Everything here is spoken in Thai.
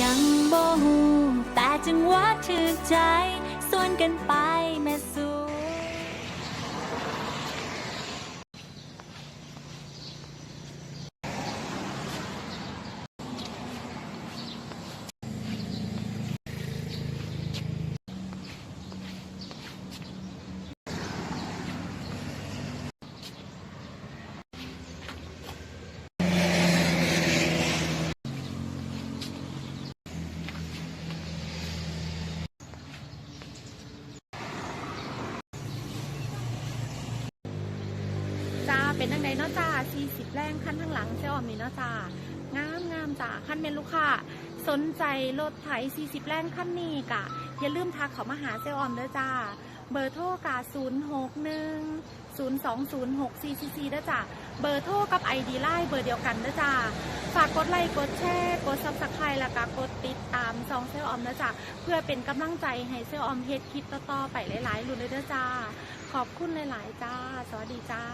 ยังบ่หูแต่จังหวะถือใจส่วนกันไปแม่สู่ จ้าเป็นจังใดเนาะจ้า40แรงขั้นข้างหลังเซลออมนี่เนาะจ้างามงามจ้าขั้นเป็นลูกค้าสนใจรถไถ40แรงขั้นนี้กะอย่าลืมทักเขามาหาเซลออมเด้อจ้า เบอร์โทรกะ061 0206 444เด้อจ้าเบอร์โทรกับ ID ไลน์เบอร์เดียวกันนะจ๊ะฝากกดไลค์กดแชร์กดซับสไครต์แล้วก็กดติดตามซองเซลออมนะจ๊ะเพื่อเป็นกำลังใจให้เซลออมเฮ็ดคลิปต่อๆไปหลายๆรุ่นเลยนะจ๊ะขอบคุณหลายๆจ้า สวัสดีจ้า